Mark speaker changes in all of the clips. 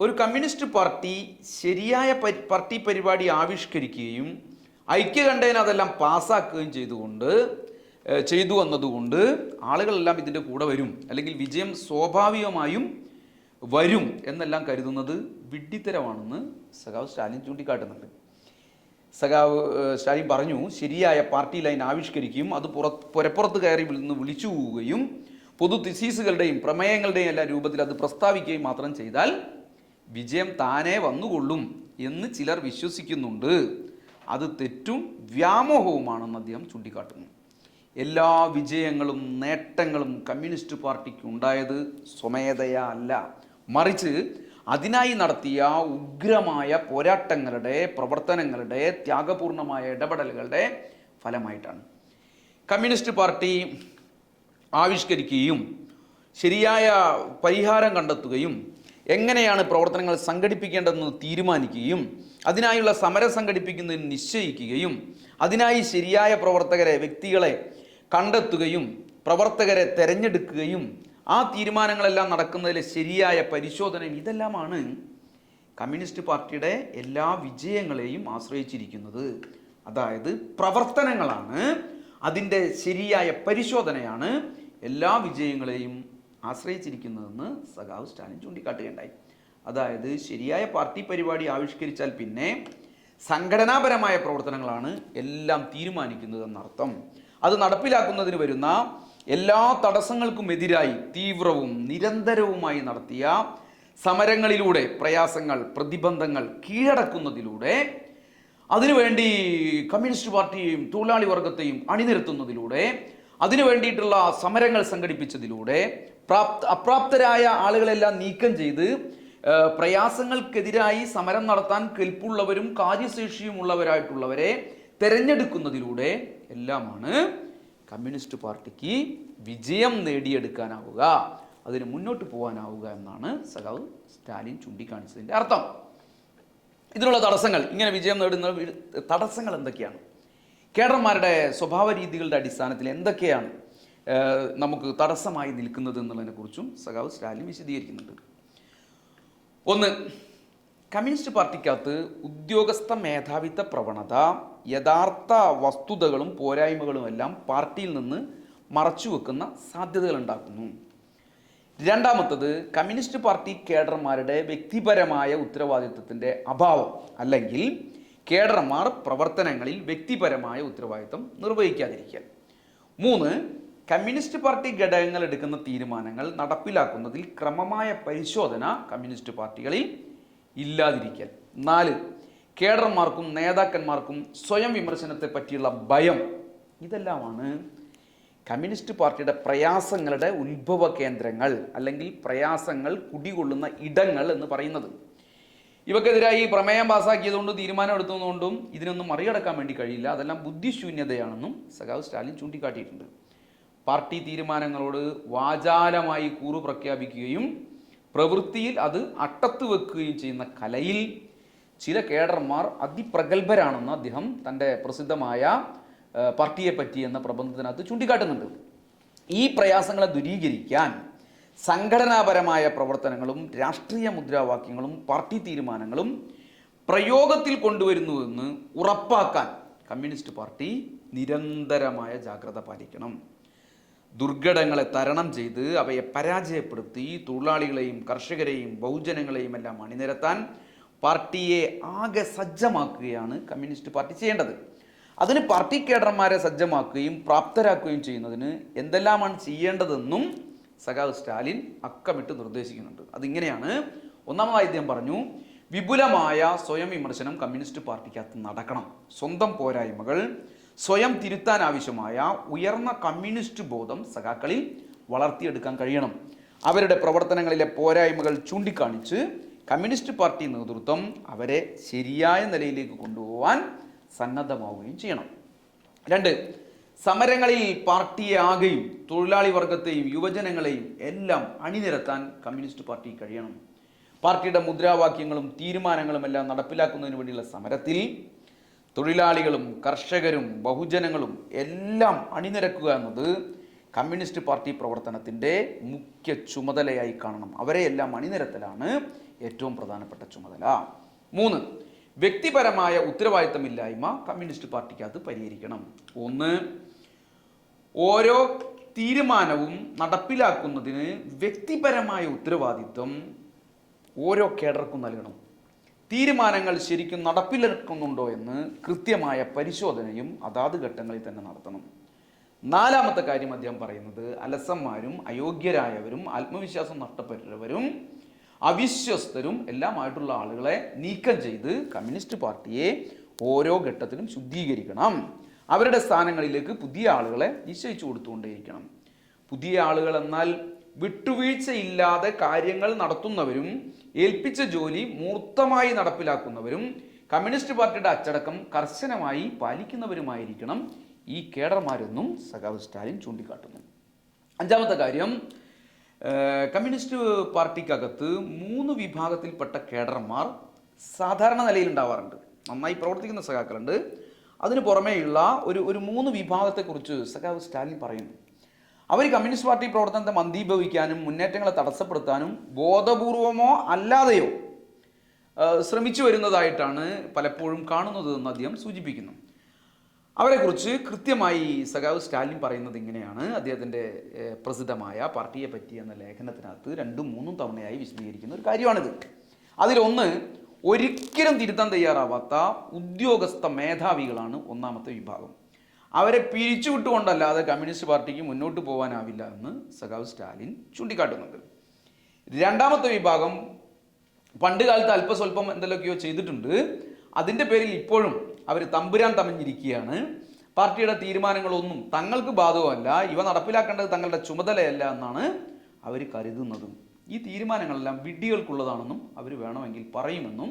Speaker 1: ഒരു communist party ശരിയായ party പരിപാടി ആവിഷ്കരിക്കുകയും ഐക്യകണ്ഠേന അതെല്ലാം പാസ്സാക്കുകയും ചെയ്തുകൊണ്ട് ചെയ്തു വന്നതുകൊണ്ട് ആളുകളെല്ലാം ഇതിന്റെ കൂടെ വരും. അല്ലെങ്കിൽ വിജയം സ്വാഭാവികമായും വരും എന്നെല്ലാം കരുതുന്നത് വിഡ്ഢിത്തരമാണെന്ന് സഖാവ് സ്റ്റാലിൻ ചൂണ്ടിക്കാട്ടുന്നുണ്ട്. സഖാവ് സ്റ്റാലിൻ പറഞ്ഞു ശരിയായ പാർട്ടി ലൈൻ ആവിഷ്കരിക്കുകയും അത് പുറത്ത് പുരപ്പുറത്ത് കയറി നിന്ന് വിളിച്ചു പോവുകയും പൊതു തിസീസുകളുടെയും പ്രമേയങ്ങളുടെയും എല്ലാ രൂപത്തിൽ അത് പ്രസ്താവിക്കുകയും മാത്രം ചെയ്താൽ വിജയം താനേ വന്നുകൊള്ളും എന്ന് ചിലർ വിശ്വസിക്കുന്നുണ്ട്. അത് തെറ്റും വ്യാമോഹവുമാണെന്ന് അദ്ദേഹം ചൂണ്ടിക്കാട്ടുന്നു. എല്ലാ വിജയങ്ങളും നേട്ടങ്ങളും കമ്മ്യൂണിസ്റ്റ് പാർട്ടിക്ക് ഉണ്ടായത് സ്വമേധയാ അല്ല. മറിച്ച് അതിനായി നടത്തിയ ഉഗ്രമായ പോരാട്ടങ്ങളുടെ പ്രവർത്തനങ്ങളുടെ ത്യാഗപൂർണമായ ഇടപെടലുകളുടെ ഫലമായിട്ടാണ്. കമ്മ്യൂണിസ്റ്റ് പാർട്ടി ആവിഷ്കരിക്കുകയും ശരിയായ പരിഹാരം കണ്ടെത്തുകയും എങ്ങനെയാണ് പ്രവർത്തനങ്ങൾ സംഘടിപ്പിക്കേണ്ടതെന്ന് തീരുമാനിക്കുകയും അതിനായുള്ള സമരം സംഘടിപ്പിക്കുന്നതിന് നിശ്ചയിക്കുകയും അതിനായി ശരിയായ പ്രവർത്തകരെ വ്യക്തികളെ കണ്ടെത്തുകയും പ്രവർത്തകരെ തിരഞ്ഞെടുക്കുകയും ആ തീരുമാനങ്ങളെല്ലാം നടക്കുന്നതിലെ ശരിയായ പരിശോധനയും ഇതെല്ലാമാണ് കമ്മ്യൂണിസ്റ്റ് പാർട്ടിയുടെ എല്ലാ വിജയങ്ങളെയും ആശ്രയിച്ചിരിക്കുന്നത്. അതായത് പ്രവർത്തനങ്ങളാണ്. അതിന്റെ ശരിയായ പരിശോധനയാണ് എല്ലാ വിജയങ്ങളെയും ആശ്രയിച്ചിരിക്കുന്നതെന്ന് സഖാവ് സ്റ്റാലിൻ ചൂണ്ടിക്കാട്ടുകയുണ്ടായി. അതായത് ശരിയായ പാർട്ടി പരിപാടി ആവിഷ്കരിച്ചാൽ പിന്നെ സംഘടനാപരമായ പ്രവർത്തനങ്ങളാണ് എല്ലാം തീരുമാനിക്കുന്നതെന്നർത്ഥം. അത് നടപ്പിലാക്കുന്നതിന് വരുന്ന എല്ലാ തടസ്സങ്ങൾക്കും എതിരായി തീവ്രവും നിരന്തരവുമായി നടത്തിയ സമരങ്ങളിലൂടെ പ്രയാസങ്ങൾ പ്രതിബന്ധങ്ങൾ കീഴടക്കുന്നതിലൂടെ അതിനുവേണ്ടി കമ്മ്യൂണിസ്റ്റ് പാർട്ടിയെയും തൊഴിലാളി വർഗത്തെയും അണിനിരത്തുന്നതിലൂടെ അതിനു വേണ്ടിയിട്ടുള്ള സമരങ്ങൾ സംഘടിപ്പിച്ചതിലൂടെ പ്രാപ്ത അപ്രാപ്തരായ ആളുകളെല്ലാം നീക്കം ചെയ്ത് പ്രയാസങ്ങൾക്കെതിരായി സമരം നടത്താൻ കെൽപ്പുള്ളവരും കാര്യശേഷിയുമുള്ളവരായിട്ടുള്ളവരെ തെരഞ്ഞെടുക്കുന്നതിലൂടെ എല്ലാമാണ് കമ്മ്യൂണിസ്റ്റ് പാർട്ടിക്ക് വിജയം നേടിയെടുക്കാനാവുക അതിന് മുന്നോട്ട് പോകാനാവുക എന്നാണ് സഖാവ് സ്റ്റാലിൻ ചൂണ്ടിക്കാണിച്ചതിന്റെ അർത്ഥം. ഇതിനുള്ള തടസ്സങ്ങൾ ഇങ്ങനെ വിജയം നേടുന്ന തടസ്സങ്ങൾ എന്തൊക്കെയാണ്? കേഡർമാരുടെ സ്വഭാവ രീതികളുടെ അടിസ്ഥാനത്തിൽ എന്തൊക്കെയാണ്? നമുക്ക് തടസ്സമായി നിൽക്കുന്നത് എന്നുള്ളതിനെക്കുറിച്ചും സഖാവ് സ്റ്റാലിൻ വിശദീകരിക്കുന്നുണ്ട്. ഒന്ന് കമ്മ്യൂണിസ്റ്റ് പാർട്ടിക്കകത്ത് ഉദ്യോഗസ്ഥ മേധാവിത്വ പ്രവണത യഥാർത്ഥ വസ്തുതകളും പോരായ്മകളും എല്ലാം പാർട്ടിയിൽ നിന്ന് മറച്ചുവെക്കുന്ന സാധ്യതകൾ ഉണ്ടാക്കുന്നു രണ്ടാമത്തത് കമ്മ്യൂണിസ്റ്റ് പാർട്ടി കേഡർമാരുടെ വ്യക്തിപരമായ ഉത്തരവാദിത്വത്തിന്റെ അഭാവം അല്ലെങ്കിൽ കേഡർമാർ പ്രവർത്തനങ്ങളിൽ വ്യക്തിപരമായ ഉത്തരവാദിത്വം നിർവഹിക്കാതിരിക്കൽ. മൂന്ന് കമ്മ്യൂണിസ്റ്റ് പാർട്ടി ഘടകങ്ങൾ എടുക്കുന്ന തീരുമാനങ്ങൾ നടപ്പിലാക്കുന്നതിൽ ക്രമമായ പരിശോധന കമ്മ്യൂണിസ്റ്റ് പാർട്ടികളിൽ ഇല്ലാതിരിക്കൽ. നാല് കേഡർമാർക്കും നേതാക്കന്മാർക്കും സ്വയം വിമർശനത്തെ പറ്റിയുള്ള ഭയം. ഇതെല്ലാമാണ് കമ്മ്യൂണിസ്റ്റ് പാർട്ടിയുടെ പ്രയാസങ്ങളുടെ ഉത്ഭവ കേന്ദ്രങ്ങൾ അല്ലെങ്കിൽ പ്രയാസങ്ങൾ കുടികൊള്ളുന്ന ഇടങ്ങൾ എന്ന് പറയുന്നത്. ഇവക്കെതിരായി ഈ പ്രമേയം പാസ്സാക്കിയതുകൊണ്ട് തീരുമാനം എടുത്തതുകൊണ്ടും ഇതിനൊന്നും മറികടക്കാൻ വേണ്ടി കഴിയില്ല. അതെല്ലാം ബുദ്ധിശൂന്യതയാണെന്നും സഖാവ് സ്റ്റാലിൻ ചൂണ്ടിക്കാട്ടിയിട്ടുണ്ട്. പാർട്ടി തീരുമാനങ്ങളോട് വാചാലമായി കൂറു പ്രഖ്യാപിക്കുകയും പ്രവൃത്തിയിൽ അത് അട്ടത്ത് വെക്കുകയും ചെയ്യുന്ന കലയിൽ ചില കേഡർമാർ അതിപ്രഗത്ഭരാണെന്ന് അദ്ദേഹം തന്റെ പ്രസിദ്ധമായ പാർട്ടിയെ പറ്റി എന്ന പ്രബന്ധത്തിനകത്ത് ചൂണ്ടിക്കാട്ടുന്നുണ്ട്. ഈ പ്രയാസങ്ങളെ ദുരീകരിക്കാൻ സംഘടനാപരമായ പ്രവർത്തനങ്ങളും രാഷ്ട്രീയ മുദ്രാവാക്യങ്ങളും പാർട്ടി തീരുമാനങ്ങളും പ്രയോഗത്തിൽ കൊണ്ടുവരുന്നുവെന്ന് ഉറപ്പാക്കാൻ കമ്മ്യൂണിസ്റ്റ് പാർട്ടി നിരന്തരമായ ജാഗ്രത പാലിക്കണം. ദുർഘടങ്ങളെ തരണം ചെയ്ത് അവയെ പരാജയപ്പെടുത്തി തൊഴിലാളികളെയും കർഷകരെയും ബഹുജനങ്ങളെയും എല്ലാം അണിനിരത്താൻ പാർട്ടിയെ ആകെ സജ്ജമാക്കുകയാണ് കമ്മ്യൂണിസ്റ്റ് പാർട്ടി ചെയ്യേണ്ടത്. അതിന് പാർട്ടി കേഡർമാരെ സജ്ജമാക്കുകയും പ്രാപ്തരാക്കുകയും ചെയ്യുന്നതിന് എന്തെല്ലാമാണ് ചെയ്യേണ്ടതെന്നും സഖാവ് സ്റ്റാലിൻ അക്കമിട്ട് നിർദ്ദേശിക്കുന്നുണ്ട്. അതിങ്ങനെയാണ് ഒന്നാമതായി അദ്ദേഹം പറഞ്ഞു വിപുലമായ സ്വയം വിമർശനം കമ്മ്യൂണിസ്റ്റ് പാർട്ടിക്കകത്ത് നടക്കണം. സ്വന്തം പോരായ്മകൾ സ്വയം തിരുത്താൻ ആവശ്യമായ ഉയർന്ന കമ്മ്യൂണിസ്റ്റ് ബോധം സഖാക്കളിൽ വളർത്തിയെടുക്കാൻ കഴിയണം. അവരുടെ പ്രവർത്തനങ്ങളിലെ പോരായ്മകൾ ചൂണ്ടിക്കാണിച്ച് കമ്മ്യൂണിസ്റ്റ് പാർട്ടി നേതൃത്വം അവരെ ശരിയായ നിലയിലേക്ക് കൊണ്ടുപോകാൻ സന്നദ്ധമാവുകയും ചെയ്യണം. രണ്ട് സമരങ്ങളിൽ പാർട്ടിയെ ആകെയും തൊഴിലാളി വർഗത്തെയും യുവജനങ്ങളെയും എല്ലാം അണിനിരത്താൻ കമ്മ്യൂണിസ്റ്റ് പാർട്ടി കഴിയണം. പാർട്ടിയുടെ മുദ്രാവാക്യങ്ങളും തീരുമാനങ്ങളും എല്ലാം നടപ്പിലാക്കുന്നതിന് വേണ്ടിയുള്ള സമരത്തിൽ തൊഴിലാളികളും കർഷകരും ബഹുജനങ്ങളും എല്ലാം അണിനിരക്കുക എന്നത് കമ്മ്യൂണിസ്റ്റ് പാർട്ടി പ്രവർത്തനത്തിന്റെ മുഖ്യ ചുമതലയായി കാണണം. അവരെ എല്ലാം അണിനിരത്തലാണ് ഏറ്റവും പ്രധാനപ്പെട്ട ചുമതല. മൂന്ന് വ്യക്തിപരമായ ഉത്തരവാദിത്തമില്ലായ്മ കമ്മ്യൂണിസ്റ്റ് പാർട്ടിക്ക് അത് പരിഹരിക്കണം. ഒന്ന് ഓരോ തീരുമാനവും നടപ്പിലാക്കുന്നതിന് വ്യക്തിപരമായ ഉത്തരവാദിത്വം ഓരോ കേഡർക്കും നൽകണം. തീരുമാനങ്ങൾ ശരിക്കും നടപ്പിലെടുക്കുന്നുണ്ടോ എന്ന് കൃത്യമായ പരിശോധനയും അതാത് ഘട്ടങ്ങളിൽ തന്നെ നടത്തണം. നാലാമത്തെ കാര്യം അദ്ദേഹം പറയുന്നത് അലസന്മാരും അയോഗ്യരായവരും ആത്മവിശ്വാസം നഷ്ടപ്പെട്ടവരും അവിശ്വസ്തരും എല്ലാമായിട്ടുള്ള ആളുകളെ നീക്കം ചെയ്ത് കമ്മ്യൂണിസ്റ്റ് പാർട്ടിയെ ഓരോ ഘട്ടത്തിലും ശുദ്ധീകരിക്കണം. അവരുടെ സ്ഥാനങ്ങളിലേക്ക് പുതിയ ആളുകളെ നിശ്ചയിച്ചു കൊടുത്തുകൊണ്ടേയിരിക്കണം. പുതിയ ആളുകൾ എന്നാൽ വിട്ടുവീഴ്ചയില്ലാതെ കാര്യങ്ങൾ നടത്തുന്നവരും ഏൽപ്പിച്ച ജോലി മൂർത്തമായി നടപ്പിലാക്കുന്നവരും കമ്മ്യൂണിസ്റ്റ് പാർട്ടിയുടെ അച്ചടക്കം കർശനമായി പാലിക്കുന്നവരുമായിരിക്കണം ഈ കേഡർമാരെന്നും സഖാവ് സ്റ്റാലിൻ ചൂണ്ടിക്കാട്ടുന്നു. അഞ്ചാമത്തെ കാര്യം കമ്മ്യൂണിസ്റ്റ് പാർട്ടിക്കകത്ത് മൂന്ന് വിഭാഗത്തിൽപ്പെട്ട കേഡർമാർ സാധാരണ നിലയിൽ ഉണ്ടാവാറുണ്ട്. നന്നായി പ്രവർത്തിക്കുന്ന സഖാക്കളുണ്ട്. അതിന് പുറമേയുള്ള ഒരു ഒരു മൂന്ന് വിഭാഗത്തെക്കുറിച്ച് സഖാവ് സ്റ്റാലിൻ പറയുന്നു. അവർ കമ്മ്യൂണിസ്റ്റ് പാർട്ടി പ്രവർത്തനത്തെ മന്ദീഭവിക്കാനും മുന്നേറ്റങ്ങളെ തടസ്സപ്പെടുത്താനും ബോധപൂർവമോ അല്ലാതെയോ ശ്രമിച്ചു വരുന്നതായിട്ടാണ് പലപ്പോഴും കാണുന്നത് എന്ന് അദ്ദേഹം സൂചിപ്പിക്കുന്നു. അവരെക്കുറിച്ച് കൃത്യമായി സഖാവ് സ്റ്റാലിൻ പറയുന്നത് ഇങ്ങനെയാണ്. അദ്ദേഹത്തിന്റെ പ്രസിദ്ധമായ പാർട്ടിയെ പറ്റി എന്ന ലേഖനത്തിനകത്ത് രണ്ടും മൂന്നും തവണയായി വിശദീകരിക്കുന്ന ഒരു കാര്യമാണിത്. അതിലൊന്ന് ഒരിക്കലും തിരുത്താൻ തയ്യാറാവാത്ത ഉദ്യോഗസ്ഥ മേധാവികളാണ് ഒന്നാമത്തെ വിഭാഗം. അവരെ പിരിച്ചുവിട്ടുകൊണ്ടല്ലാതെ കമ്മ്യൂണിസ്റ്റ് പാർട്ടിക്ക് മുന്നോട്ട് പോകാനാവില്ല എന്ന് സഖാവ് സ്റ്റാലിൻ ചൂണ്ടിക്കാട്ടുന്നുണ്ട്. രണ്ടാമത്തെ വിഭാഗം പണ്ട് കാലത്ത് അല്പസ്വല്പം എന്തെല്ലാമൊക്കെയോ ചെയ്തിട്ടുണ്ട്. അതിന്റെ പേരിൽ ഇപ്പോഴും അവർ തമ്പുരാൻ തമഞ്ഞിരിക്കുകയാണ്. പാർട്ടിയുടെ തീരുമാനങ്ങളൊന്നും തങ്ങൾക്ക് ബാധകമല്ല. ഇവ നടപ്പിലാക്കേണ്ടത് തങ്ങളുടെ ചുമതലയല്ല എന്നാണ് അവർ കരുതുന്നതും. ഈ തീരുമാനങ്ങളെല്ലാം വിഡ്ഢികൾക്കുള്ളതാണെന്നും അവർ വേണമെങ്കിൽ പറയുമെന്നും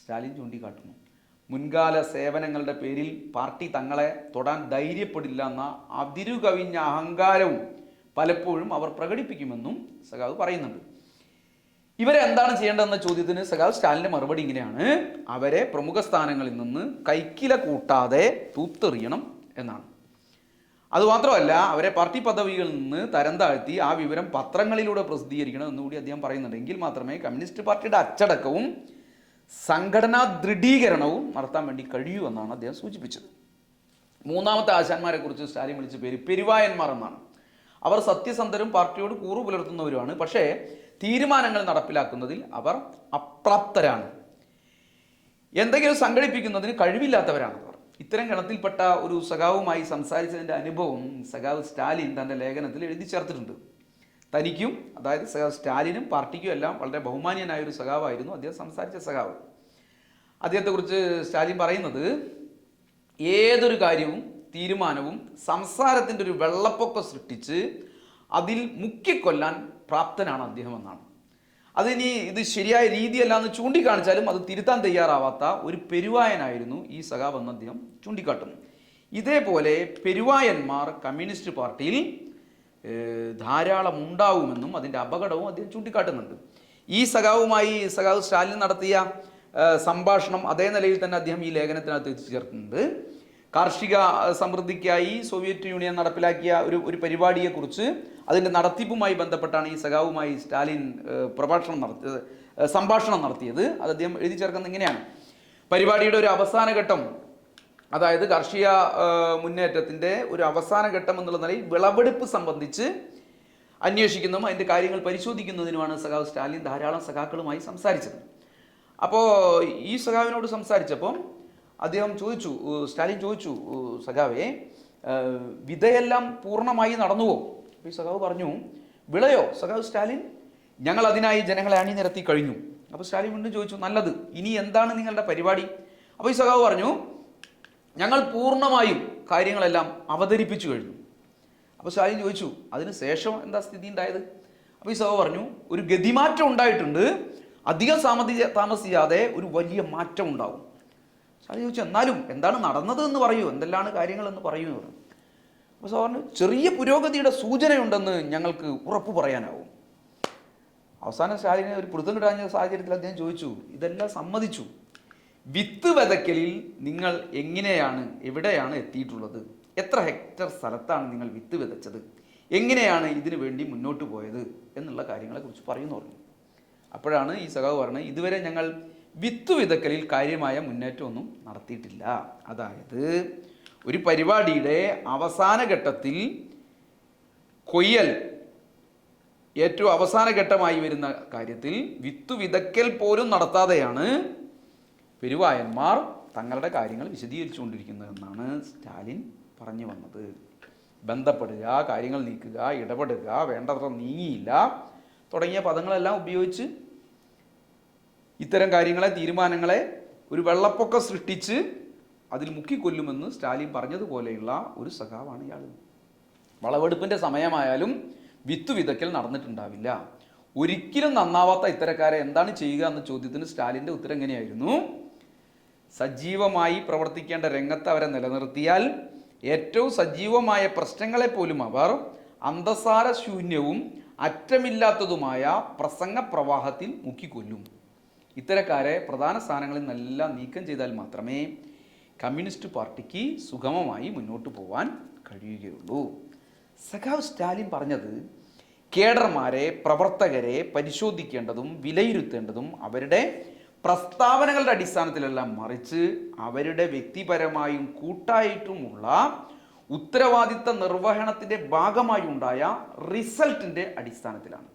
Speaker 1: സ്റ്റാലിൻ ചൂണ്ടിക്കാട്ടുന്നു. മുൻകാല സേവനങ്ങളുടെ പേരിൽ പാർട്ടി തങ്ങളെ തൊടാൻ ധൈര്യപ്പെടില്ല എന്ന അതിരുകവിഞ്ഞ അഹങ്കാരവും പലപ്പോഴും അവർ പ്രകടിപ്പിക്കുമെന്നും സഖാവ് പറയുന്നുണ്ട്. ഇവരെ എന്താണ് ചെയ്യേണ്ടതെന്ന ചോദ്യത്തിന് സഖാവ് സ്റ്റാലിന്റെ മറുപടി ഇങ്ങനെയാണ്. അവരെ പ്രമുഖ സ്ഥാനങ്ങളിൽ നിന്ന് കൈക്കില കൂട്ടാതെ തൂത്തെറിയണം എന്നാണ്. അതുമാത്രമല്ല അവരെ പാർട്ടി പദവികളിൽ നിന്ന് തരം താഴ്ത്തി ആ വിവരം പത്രങ്ങളിലൂടെ പ്രസിദ്ധീകരിക്കണം എന്നുകൂടി അദ്ദേഹം പറയുന്നുണ്ട്. എങ്കിൽ മാത്രമേ കമ്മ്യൂണിസ്റ്റ് പാർട്ടിയുടെ അച്ചടക്കവും സംഘടനാ ദൃഢീകരണവും നടത്താൻ വേണ്ടി കഴിയൂ എന്നാണ് അദ്ദേഹം സൂചിപ്പിച്ചത്. മൂന്നാമത്തെ ആശാന്മാരെ കുറിച്ച് സ്റ്റാലിൻ വിളിച്ച പേര് പെരുവായന്മാർ എന്നാണ്. അവർ സത്യസന്ധരും പാർട്ടിയോട് കൂറു പുലർത്തുന്നവരുമാണ്. പക്ഷേ തീരുമാനങ്ങൾ നടപ്പിലാക്കുന്നതിൽ അവർ അപ്രാപ്തരാണ്. എന്തെങ്കിലും സംഘടിപ്പിക്കുന്നതിന് കഴിവില്ലാത്തവരാണ് അവർ. ഇത്തരം ഗണത്തിൽപ്പെട്ട ഒരു സഖാവുമായി സംസാരിച്ചതിന്റെ അനുഭവം സഖാവ് സ്റ്റാലിൻ തന്റെ ലേഖനത്തിൽ എഴുതി ചേർത്തിട്ടുണ്ട്. തനിക്കും അതായത് സ്റ്റാലിനും പാർട്ടിക്കും എല്ലാം വളരെ ബഹുമാനീയനായ ഒരു സഖാവായിരുന്നു. അദ്ദേഹം സംസാരിച്ച സഖാവ്. അദ്ദേഹത്തെക്കുറിച്ച് സ്റ്റാലിൻ പറയുന്നത് ഏതൊരു കാര്യവും തീരുമാനവും സംസാരത്തിന്റെ ഒരു വെള്ളപ്പൊക്കം സൃഷ്ടിച്ച് അതിൽ മുക്കിക്കൊല്ലാൻ പ്രാപ്തനാണ് അദ്ദേഹം എന്നാണ്. അതിനി ഇത് ശരിയായ രീതിയല്ല എന്ന് ചൂണ്ടിക്കാണിച്ചാലും അത് തിരുത്താൻ തയ്യാറാവാത്ത ഒരു പെരുവായനായിരുന്നു ഈ സഖാവ് എന്ന് അദ്ദേഹം ചൂണ്ടിക്കാട്ടുന്നു. ഇതേപോലെ പെരുവായന്മാർ കമ്മ്യൂണിസ്റ്റ് പാർട്ടിയിൽ ധാരാളം ഉണ്ടാവുമെന്നും അതിന്റെ അപകടവും അദ്ദേഹം ചൂണ്ടിക്കാട്ടുന്നുണ്ട്. ഈ സഖാവുമായി സഖാവ് സ്റ്റാലിൻ നടത്തിയ സംഭാഷണം അതേ നിലയിൽ തന്നെ അദ്ദേഹം ഈ ലേഖനത്തിനകത്ത് എത്തിച്ചേർക്കുന്നുണ്ട്. കാർഷിക സമൃദ്ധിക്കായി സോവിയറ്റ് യൂണിയൻ നടപ്പിലാക്കിയ ഒരു ഒരു പരിപാടിയെക്കുറിച്ച് അതിന്റെ നടത്തിപ്പുമായി ബന്ധപ്പെട്ടാണ് ഈ സഖാവുമായി സ്റ്റാലിൻ പ്രഭാഷണം നടത്തിയത് സംഭാഷണം നടത്തിയത്. അത് അദ്ദേഹം എഴുതി ചേർക്കുന്നത് ഇങ്ങനെയാണ്. പരിപാടിയുടെ ഒരു അവസാന ഘട്ടം അതായത് കാർഷിക മുന്നേറ്റത്തിന്റെ ഒരു അവസാന ഘട്ടം എന്നുള്ള നിലയിൽ വിളവെടുപ്പ് സംബന്ധിച്ച് അന്വേഷിക്കുന്നതും അതിന്റെ കാര്യങ്ങൾ പരിശോധിക്കുന്നതിനുമാണ് സഖാവ് സ്റ്റാലിൻ ധാരാളം സഖാക്കളുമായി സംസാരിച്ചത്. അപ്പോൾ ഈ സഖാവിനോട് സംസാരിച്ചപ്പം അദ്ദേഹം ചോദിച്ചു സ്റ്റാലിൻ ചോദിച്ചു സഖാവേ വിധയെല്ലാം പൂർണമായി നടന്നുവോ? അപ്പോൾ ഈ സഖാവ് പറഞ്ഞു വിളയോ സഖാവ് സ്റ്റാലിൻ? ഞങ്ങൾ അതിനായി ജനങ്ങളെ അണിനിരത്തി കഴിഞ്ഞു. അപ്പോൾ സ്റ്റാലിൻ വീണ്ടും ചോദിച്ചു നല്ലത്. ഇനി എന്താണ് നിങ്ങളുടെ പരിപാടി? അപ്പോൾ ഈ സഖാവ് പറഞ്ഞു ഞങ്ങൾ പൂർണമായും കാര്യങ്ങളെല്ലാം അവതരിപ്പിച്ചു കഴിഞ്ഞു. അപ്പോൾ സാലിൻ ചോദിച്ചു അതിന് ശേഷം എന്താ സ്ഥിതി ഉണ്ടായത്? അപ്പോൾ ഈ സഭ പറഞ്ഞു ഒരു ഗതിമാറ്റം ഉണ്ടായിട്ടുണ്ട്. അധികം സാമതി താമസിയാതെ ഒരു വലിയ മാറ്റം ഉണ്ടാകും സാലിൻ ചോദിച്ചു എന്നാലും എന്താണ് നടന്നത് എന്ന് പറയൂ. എന്തെല്ലാണ് കാര്യങ്ങളെന്ന് പറയൂ എന്ന് പറഞ്ഞു. അപ്പോൾ സോ പറഞ്ഞു ചെറിയ പുരോഗതിയുടെ സൂചനയുണ്ടെന്ന് ഞങ്ങൾക്ക് ഉറപ്പ് പറയാനാവും. അവസാനം സ്റ്റാലിനെ ഒരു പിടുത്തം കിട്ടാഞ്ഞ സാഹചര്യത്തിൽ അദ്ദേഹം ചോദിച്ചു ഇതെല്ലാം സമ്മതിച്ചു. വിത്ത് വിതയ്ക്കലിൽ നിങ്ങൾ എങ്ങനെയാണ് എവിടെയാണ് എത്തിയിട്ടുള്ളത്? എത്ര ഹെക്ടർ സ്ഥലത്താണ് നിങ്ങൾ വിത്ത് വിതച്ചത്? എങ്ങനെയാണ് ഇതിനു വേണ്ടി മുന്നോട്ട് പോയത്? എന്നുള്ള കാര്യങ്ങളെക്കുറിച്ച് പറയുന്നു പറഞ്ഞു. അപ്പോഴാണ് ഈ സഖാവ് പറഞ്ഞത് ഇതുവരെ ഞങ്ങൾ വിത്ത് വിതക്കലിൽ കാര്യമായ മുന്നേറ്റമൊന്നും നടത്തിയിട്ടില്ല. അതായത് ഒരു പരിപാടിയുടെ അവസാന ഘട്ടത്തിൽ കൊയ്യൽ ഏറ്റവും അവസാന ഘട്ടമായി വരുന്ന കാര്യത്തിൽ വിത്ത് വിതക്കൽ പോലും നടത്താതെയാണ് പെരുവായന്മാർ തങ്ങളുടെ കാര്യങ്ങൾ വിശദീകരിച്ചുകൊണ്ടിരിക്കുന്നതെന്നാണ് സ്റ്റാലിൻ പറഞ്ഞു വന്നത്. ബന്ധപ്പെടുക കാര്യങ്ങൾ നീക്കുക ഇടപെടുക വേണ്ടത്ര നീങ്ങിയില്ല തുടങ്ങിയ പദങ്ങളെല്ലാം ഉപയോഗിച്ച് ഇത്തരം കാര്യങ്ങളെ തീരുമാനങ്ങളെ ഒരു വെള്ളപ്പൊക്കം സൃഷ്ടിച്ച് അതിൽ മുക്കിക്കൊല്ലുമെന്ന് സ്റ്റാലിൻ പറഞ്ഞതുപോലെയുള്ള ഒരു സഖാവാണ് ഇയാൾ വളവെടുപ്പിന്റെ സമയമായാലും വിത്ത് വിതയ്ക്കൽ നടന്നിട്ടുണ്ടാവില്ല. ഒരിക്കലും നന്നാവാത്ത ഇത്തരക്കാരെ എന്താണ് ചെയ്യുക എന്ന ചോദ്യത്തിന് സ്റ്റാലിന്റെ ഉത്തരം എങ്ങനെയായിരുന്നു? സജീവമായി പ്രവർത്തിക്കേണ്ട രംഗത്ത് അവരെ നിലനിർത്തിയാൽ ഏറ്റവും സജീവമായ പ്രശ്നങ്ങളെ പോലും അവർ അന്തസാര ശൂന്യവും അറ്റമില്ലാത്തതുമായ പ്രസംഗ പ്രവാഹത്തിൽ മുക്കിക്കൊല്ലും. ഇത്തരക്കാരെ പ്രധാന സ്ഥാനങ്ങളിൽ നിന്നെല്ലാം നീക്കം ചെയ്താൽ മാത്രമേ കമ്മ്യൂണിസ്റ്റ് പാർട്ടിക്ക് സുഗമമായി മുന്നോട്ട് പോകാൻ കഴിയുകയുള്ളൂ. സഖാവ് സ്റ്റാലിൻ പറഞ്ഞത് കേഡർമാരെ പ്രവർത്തകരെ പരിശോധിക്കേണ്ടതും വിലയിരുത്തേണ്ടതും അവരുടെ പ്രസ്താവനകളുടെ അടിസ്ഥാനത്തിലെല്ലാം മറിച്ച് അവരുടെ വ്യക്തിപരമായും കൂട്ടായിട്ടുമുള്ള ഉത്തരവാദിത്ത നിർവഹണത്തിന്റെ ഭാഗമായി ഉണ്ടായ റിസൾട്ടിന്റെ അടിസ്ഥാനത്തിലാണ്.